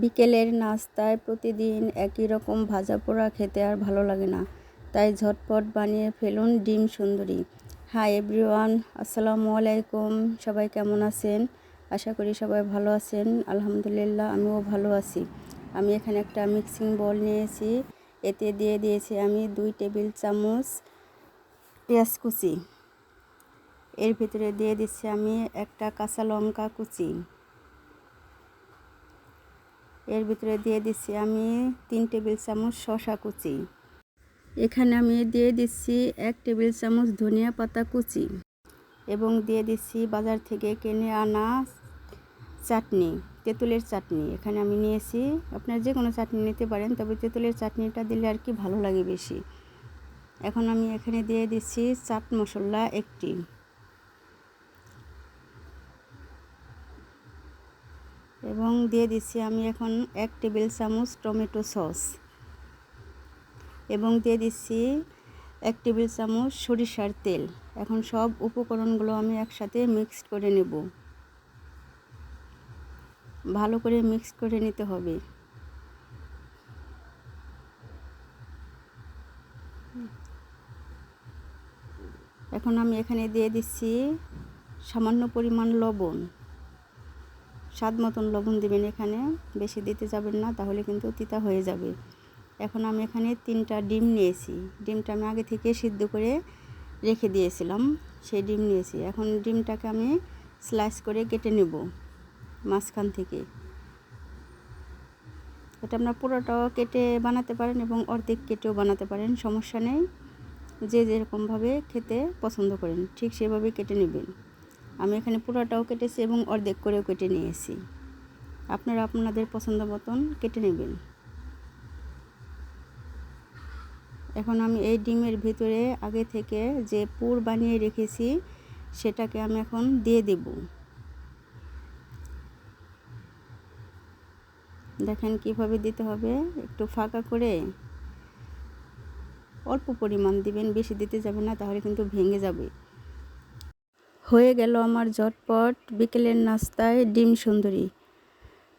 বিকেলের নাস্তায় প্রতিদিন একই রকম ভাজা পোড়া খেতে আর ভালো লাগে না। তাই ঝটপট বানিয়ে ফেলুন ডিম সুন্দরী। হাই এভরিওয়ান, আসসালামু আলাইকুম। সবাই কেমন আছেন? আশা করি সবাই ভালো আছেন। আলহামদুলিল্লাহ, আমিও ভালো আছি। আমি এখানে একটা মিক্সিং বল নিয়েছি। এতে দিয়ে দিয়েছি আমি দুই টেবিল চামচ পেঁয়াজ কুচি। এর ভিতরে দিয়ে দিচ্ছি আমি একটা কাঁচা লঙ্কা কুচি। এর ভিতরে দিয়ে দিচ্ছি আমি তিন টেবিল চামচ শশা কুচি। এখানে আমি দিয়ে দিচ্ছি এক টেবিল চামচ ধনিয়া পাতা কুচি এবং দিয়ে দিচ্ছি বাজার থেকে কিনে আনা চাটনি, তেঁতুলের চাটনি। এখানে আমি নিয়েছি, আপনার যে কোনো চাটনি নিতে পারেন, তবে তেঁতুলের চাটনিটা দিলে আর কি ভালো লাগে বেশি। এখন আমি এখানে দিয়ে দিচ্ছি চাট মশলা একটি। এবং দিয়ে দিচ্ছি আমি এখন এক টেবিল চামচ টমেটো সস। এবং দিয়ে দিচ্ছি এক টেবিল চামচ সরিষার তেল। এখন সব উপকরণগুলো আমি একসাথে মিক্সড করে নেব। ভালো করে মিক্স করে নিতে হবে। এখন আমি এখানে দিয়ে দিচ্ছি সামান্য পরিমাণ লবণ। স্বাদ মতন লবণ দেবেন এখানে। বেশি দিতে যাবেন না, তাহলে কিন্তু তিতা হয়ে যাবে। এখন আমি এখানে তিনটা ডিম নিয়েছি। ডিমটা আমি আগে থেকে সিদ্ধ করে রেখে দিয়েছিলাম, সেই ডিম নিয়েছি। এখন ডিমটাকে আমি স্লাইস করে কেটে নেব মাঝখান থেকে। এটা আপনার পুরোটাও কেটে বানাতে পারেন এবং অর্ধেক কেটেও বানাতে পারেন, সমস্যা নেই। যে যেরকমভাবে খেতে পছন্দ করেন, ঠিক সেভাবে কেটে নেবেন। আমি এখানে পুরোটাও কেটেছি এবং অর্ধেক করেও কেটে নিয়েছি। আপনারা আপনাদের পছন্দ মতন কেটে নেবেন। এখন আমি এই ডিমের ভিতরে আগে থেকে যে পুর বানিয়ে রেখেছি, সেটাকে আমি এখন দিয়ে দেব। দেখেন কীভাবে দিতে হবে, একটু ফাঁকা করে। অল্প পরিমাণ দিবেন, বেশি দিতে যাবে না, তাহলে কিন্তু ভেঙে যাবে। হয়ে গেল আমার ঝটপট বিকেলের নাস্তায় ডিম সুন্দরী।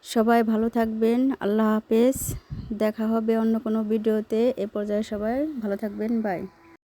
সবাই ভালো থাকবেন, আল্লাহ হাফেজ। দেখা হবে অন্য কোনো ভিডিওতে। এ পর্যায়ে সবাই ভালো থাকবেন। বাই।